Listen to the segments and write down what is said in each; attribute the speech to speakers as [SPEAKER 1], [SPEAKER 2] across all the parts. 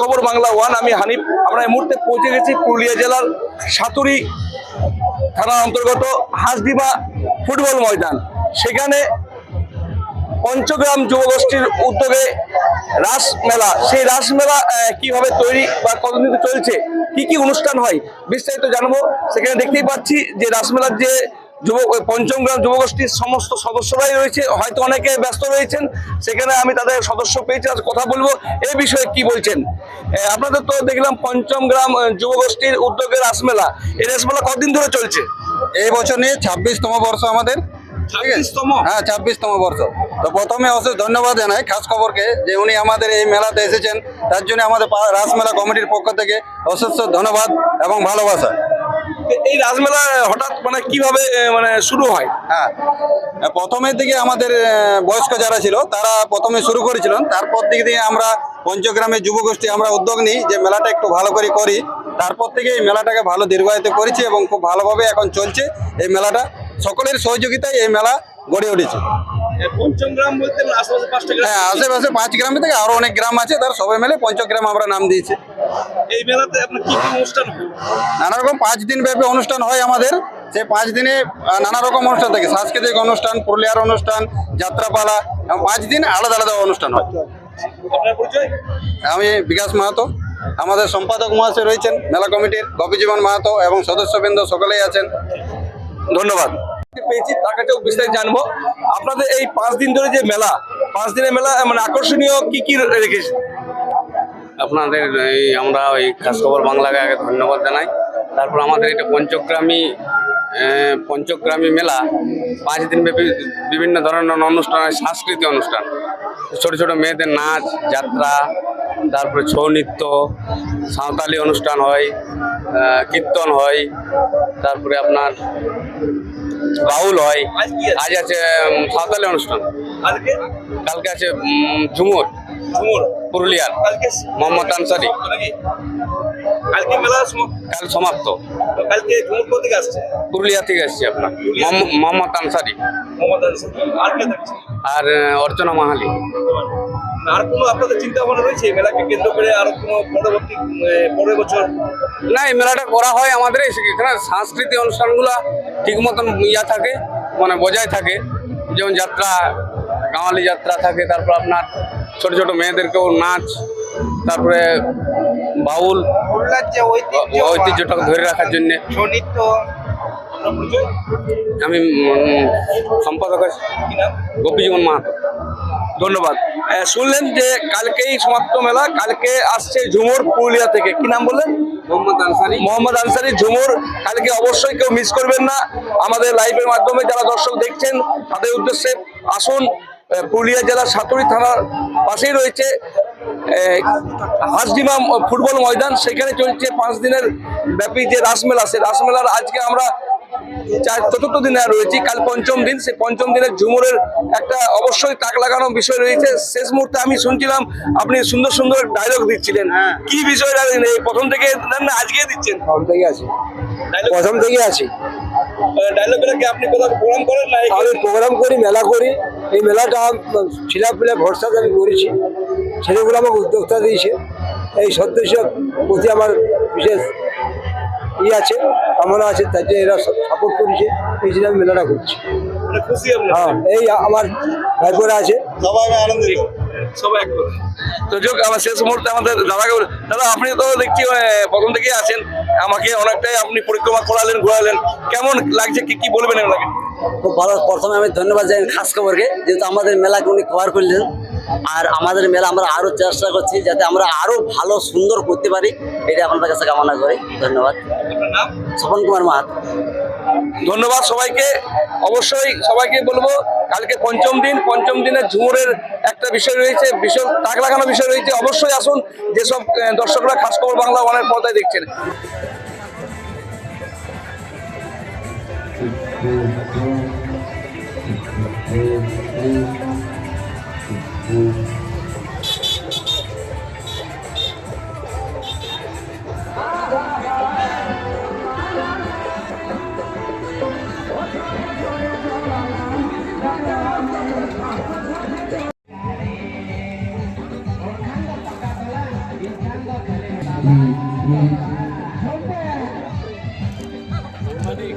[SPEAKER 1] খবর বাংলা ওয়ান, আমি হানিফ। আমরা এই মুহূর্তে পৌঁছে গেছি পুরুলিয়া জেলার সাতুরি থানার অন্তর্গত হাসডিবা ফুটবল ময়দান। সেখানে পঞ্চগ্রাম যুবগোষ্ঠীর উদ্যোগে রাস মেলা। সেই রাস মেলা কীভাবে তৈরি বা কতদিন চলছে, কি কি অনুষ্ঠান হয়, বিস্তারিত জানব। সেখানে দেখতেই পাচ্ছি যে রাসমেলার যে যুব ওই পঞ্চমগ্রাম যুবগোষ্ঠীর সমস্ত সদস্যরাই রয়েছে। হয়তো অনেকে ব্যস্ত রয়েছেন সেখানে আমি তাদের সদস্য পেয়েছি আজ কথা বলব। এই বিষয়ে কি বলছেন? আপনাদের তো দেখলাম পঞ্চমগ্রাম যুবগোষ্ঠীর উদ্যোগে রাসমেলা। এই রাসমেলা কতদিন ধরে চলছে?
[SPEAKER 2] এই বছর নিয়ে ছাব্বিশতম বর্ষ আমাদের।
[SPEAKER 1] ছাব্বিশতম?
[SPEAKER 2] হ্যাঁ ছাব্বিশতম বর্ষ। তো প্রথমে অশেষ ধন্যবাদ জানাই খাস খবরকে যে উনি আমাদের এই মেলাতে এসেছেন। তার জন্য আমাদের রাসমেলা কমিটির পক্ষ থেকে অশেষ ধন্যবাদ এবং ভালোবাসা।
[SPEAKER 1] এই রাসমেলা হঠাৎ মানে কীভাবে মানে শুরু হয়?
[SPEAKER 2] হ্যাঁ। প্রথমের দিকে আমাদের বয়স্ক যারা ছিল, তারা প্রথমে শুরু করেছিলেন। তারপর দিকে দিয়ে আমরা পঞ্চগ্রামের যুবগোষ্ঠী আমরা উদ্যোগ নিই যে মেলাটা একটু ভালো করে করি। তারপর থেকে এই মেলাটাকে ভালো দীর্ঘায়িত করেছি এবং খুব ভালোভাবে এখন চলছে এই মেলাটা। সকলের সহযোগিতায় এই মেলা গড়ে উঠেছে।
[SPEAKER 1] পঞ্চমগ্রাম বলতে আশেপাশে পাঁচটা
[SPEAKER 2] হ্যাঁ আশেপাশে পাঁচ গ্রামে থেকে আরও অনেক গ্রাম আছে তার সবাই মিলে পঞ্চগ্রাম আমরা নাম দিয়েছি।
[SPEAKER 1] এই মেলাতে আপনার কি কি অনুষ্ঠান
[SPEAKER 2] নানা রকম পাঁচ দিন ব্যাপী অনুষ্ঠান হয় আমাদের। সেই পাঁচ দিনে নানা রকম অনুষ্ঠান থাকে। সাংস্কৃতিক অনুষ্ঠান পুরুলিয়ার অনুষ্ঠান যাত্রাপালা এবং পাঁচ দিন আলাদা আলাদা অনুষ্ঠান হয়। আমি বিকাশ মাহাতো। আমাদের সম্পাদক মহাশয় রয়েছেন মেলা কমিটির গোপীজীবন মাহাতো এবং সদস্যবৃন্দ সকলেই আছেন।
[SPEAKER 1] ধন্যবাদ। পেয়েছি তার কাছেও বিস্তারিত জানব। আপনাদের এই পাঁচ দিন ধরে যে মেলা, পাঁচ দিনের মেলা মানে আকর্ষণীয় কি কি রেখেছে?
[SPEAKER 3] আপনাদের এই আমরা ওই খাস খবর বাংলাকে আগে ধন্যবাদ জানাই। তারপর আমাদের এটা পঞ্চগ্রামী পঞ্চগ্রামী মেলা, পাঁচ দিন ব্যাপী বিভিন্ন ধরনের অনুষ্ঠান হয়, সাংস্কৃতিক অনুষ্ঠান। ছোট ছোট মেয়েদের নাচ, যাত্রা, তারপরে ছৌ নৃত্য, সাঁওতালি অনুষ্ঠান হয় কীর্তন হয়, তারপরে আপনার বাউল হয়।
[SPEAKER 1] আজ আছে?
[SPEAKER 3] সাঁওতালি অনুষ্ঠান। কালকে? আছে ঝুমুর। পুরুলিয়ার। মোহাম্মদ আনসারি।
[SPEAKER 1] কালকে মেলা
[SPEAKER 3] কাল সমাপ্ত।
[SPEAKER 1] কালকে ঝুমুর কোথা থেকে আসছে?
[SPEAKER 3] পুরুলিয়া থেকে এসছি আপনার মোহাম্মদ- আনসারি।
[SPEAKER 1] আর
[SPEAKER 3] অর্চনা মাহালি।
[SPEAKER 1] আর কোনো আপনাদের চিন্তা ভাবনা রয়েছে? এই মেলাকে কেন্দ্র করে আরও কোনো পরবর্তী পরের বছর?
[SPEAKER 3] না এই মেলাটা করা হয় আমাদের এখানে সাংস্কৃতিক অনুষ্ঠানগুলো ঠিক মতন ইয়া থাকে মানে বজায় থাকে। যেমন যাত্রা কাঙালি যাত্রা থাকে তারপর আপনার ছোট ছোট মেয়েদেরকেও নাচ তারপরে বাউল
[SPEAKER 4] খুলনার যে ঐতিহ্য
[SPEAKER 3] ঐতিহ্যটাকে ধরে রাখার জন্য। আমি সম্পাদক আছি গোপীজীবন মাহাতো।
[SPEAKER 1] ধন্যবাদ। শুনলেন যে কালকেই সমাপ্ত মেলা কালকে আসছে ঝুমুর পুরুলিয়া থেকে। কি নাম বললেন?
[SPEAKER 3] মোহাম্মদ আনসারি।
[SPEAKER 1] মোহাম্মদ আনসারি ঝুমুর। কালকে অবশ্যই কেউ মিস করবেন না। আমাদের লাইভের মাধ্যমে যারা দর্শক দেখছেন তাদের উদ্দেশ্যে আসুন পুরুলিয়া জেলার সাতুরি থানার পাশেই রয়েছে হাসডিমা ফুটবল ময়দান। সেখানে চলছে পাঁচ দিনের ব্যাপী যে রাসমেলা সে রাসমেলার আজকে আমরা চার চতুর্থ দিনে রয়েছি। কাল পঞ্চম দিন। সেই পঞ্চম দিনের ঝুমুরের একটা অবশ্যই তাক লাগানো বিষয় রয়েছে। শেষ মুহূর্তে আমি শুনছিলাম আপনি সুন্দর সুন্দর ডায়লগ দিচ্ছিলেন। কি বিষয়টা এই প্রথম থেকে না আজকে দিচ্ছেন?
[SPEAKER 5] প্রথম থেকে আছি। প্রথম থেকে আছি।
[SPEAKER 1] ডায়লগগুলো আপনি কোথাও প্রোগ্রাম করেন না?
[SPEAKER 5] আমি প্রোগ্রাম করি মেলা করি। এই মেলাটা ছিলা পিলা ভরসাতে আমি করেছি। ছেলেগুলো আমাকে উদ্যোক্তা দিয়েছে। এই সদস্য প্রতি আমার বিশেষ ই আছে। কামনা আছে তাই জন্য এরা সাপোর্ট করছে এই জন্য আমি মেলাটা করছি
[SPEAKER 1] মানে খুশি
[SPEAKER 5] হ্যাঁ এই আমার ভাইপোরা আছে।
[SPEAKER 2] সবাই আনন্দিত।
[SPEAKER 1] সবাই তো যোগ আমার শেষ মুহূর্তে আমাদের দাদাকে বলে, দাদা আপনি তো দেখছি প্রথম থেকেই আছেন। আমাকে অনেকটাই আপনি পরিক্রমা করালেন ঘোরালেন। কেমন লাগছে কি কি বলবেন আপনাকে
[SPEAKER 6] খুব ভালো প্রথমে আমি ধন্যবাদ জানাই খাস খবরকে যেহেতু আমাদের মেলাকে উনি কভার করলেন। আর আমাদের মেলা আমরা আরও চেষ্টা করছি যাতে আমরা আরও ভালো সুন্দর করতে পারি। এটা আপনাদের কাছে কামনা করি। ধন্যবাদ। স্বপন কুমার মাহাত।
[SPEAKER 1] ধন্যবাদ সবাইকে। অবশ্যই সবাইকে বলব কালকে পঞ্চম দিন পঞ্চম দিনে ঝুমুরের একটা বিষয় রয়েছে বিষয় তাক লাগানো বিষয় রয়েছে। অবশ্যই আসুন যেসব দর্শকরা খাস খবর বাংলা অনেক পর্দায় দেখছেন।
[SPEAKER 4] Thank
[SPEAKER 7] you. Hmm, hmm. Adik.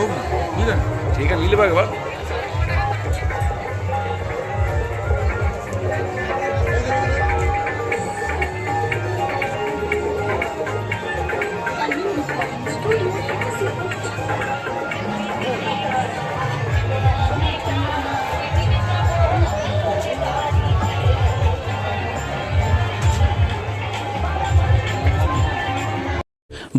[SPEAKER 7] হোক না। বুঝলেন?
[SPEAKER 1] ঠিক আছে নিলে পারবে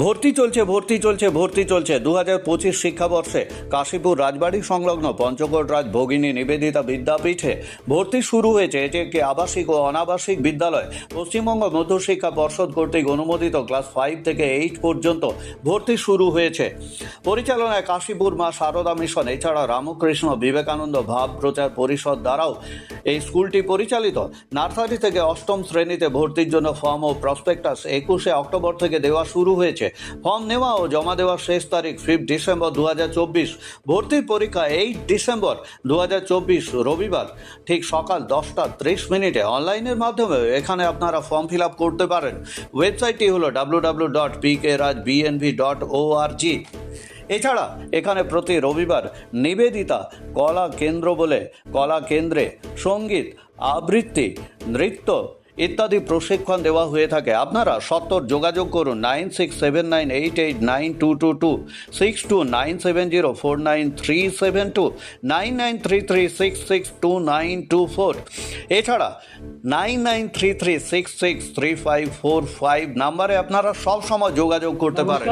[SPEAKER 8] ভর্তি চলছে ভর্তি চলছে ভর্তি চলছে। দু হাজার পঁচিশ শিক্ষাবর্ষে কাশীপুর রাজবাড়ি সংলগ্ন পঞ্চকোট রাজ ভগিনী নিবেদিতা বিদ্যাপীঠে ভর্তি শুরু হয়েছে। এটি একটি আবাসিক ও অনাবাসিক বিদ্যালয়। পশ্চিমবঙ্গ মধ্যশিক্ষা পর্ষদ কর্তৃক অনুমোদিত ক্লাস ফাইভ থেকে এইট পর্যন্ত ভর্তি শুরু হয়েছে। পরিচালনায় কাশীপুর মা সারদা মিশন, এছাড়া রামকৃষ্ণ বিবেকানন্দ ভাব প্রচার পরিষদ দ্বারাও এই স্কুলটি পরিচালিত। নার্সারি থেকে অষ্টম শ্রেণীতে ভর্তির জন্য ফর্ম ও প্রসপেক্টাস একুশে অক্টোবর থেকে দেওয়া শুরু হয়েছে। ফর্ম নেওয়া ও জমা দেওয়ার শেষ তারিখ ফিফথ ডিসেম্বর দু ভর্তির পরীক্ষা এইট ডিসেম্বর দু রবিবার। ঠিক সকাল দশটা ত্রিশ মিনিটে অনলাইনের মাধ্যমে এখানে আপনারা ফর্ম ফিল আপ করতে পারেন। ওয়েবসাইটটি হলো W W dot P K Raj BNV dot O R G এছাড়া এখানে প্রতি রবিবার নিবেদিতা কলা কেন্দ্র বলে কলা কেন্দ্রে সংগীত, আবৃত্তি, নৃত্য ইত্যাদি প্রশিক্ষণ দেওয়া হয়ে থাকে। আপনারা সত্তর যোগাযোগ করুন nine six seven nine eight eight nine two two two, six two nine seven zero four nine three seven two, nine nine three three six six two nine two four. এছাড়া nine nine three three six six three five four five নাম্বারে আপনারা সব সময় যোগাযোগ করতে পারেন।